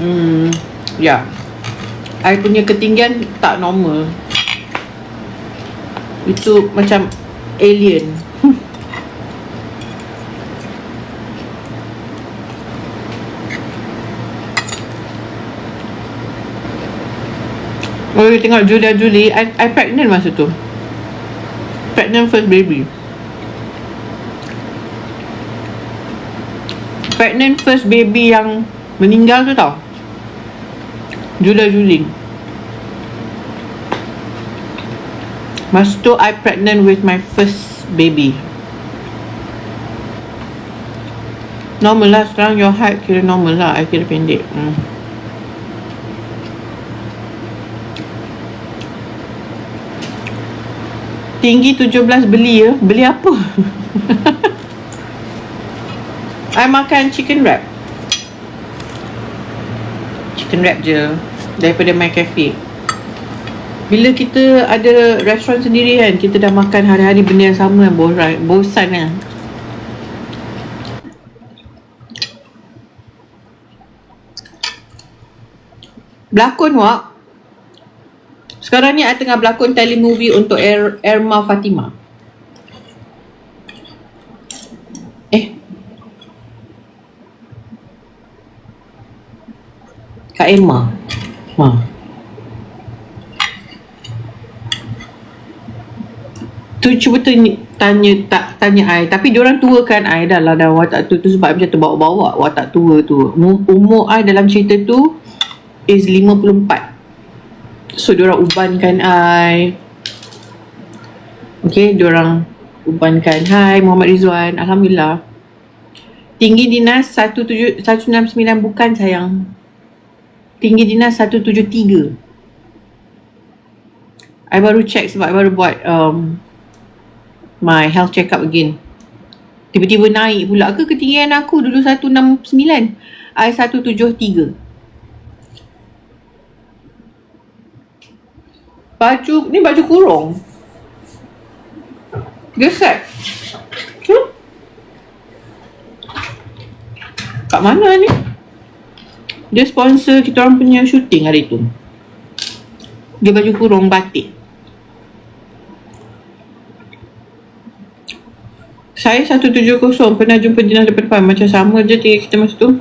Hmm, ya. I punya ketinggian tak normal. Itu macam alien. Oh, tengok Julia Julie, I, I pregnant masa tu. Pregnant first baby. Pregnant first baby yang meninggal tu tau. Julia Julie. Masa tu I pregnant with my first baby. Normal lah sekarang your height kira normal lah. I kira pendek. Hmm. Tinggi 17 beli ya. Beli apa? I makan chicken wrap. Chicken wrap je. Daripada my cafe. Bila kita ada restoran sendiri kan, kita dah makan hari-hari benda yang sama kan, bosan, kan. Berlakon wak. Sekarang ni I tengah berlakon telemovie untuk er, Erma Fatima. Eh. Kak Erma. Ha. Tu cuba tanya, tanya tak tanya I. Tapi diorang tua kan I dah lah dah watak tu tu sebab macam terbawa-bawa watak tua tu. Umur, umur I dalam cerita tu is 54 so diorang ubankan I. Okay diorang ubankan. Hai Muhammad Rizwan. Alhamdulillah. Tinggi dinas 17 169 bukan sayang tinggi dinas 173 I baru check sebab I baru buat um, my health check up again. Tiba-tiba naik pula ke ketinggian aku dulu 169. I 173. Baju, ni baju kurung. Set. Hmm? Kat mana ni? Dia sponsor kita orang punya shooting hari tu. Dia baju kurung batik. Saya 170 pernah jumpa Dina depan-depan macam sama je tinggi kita masa tu.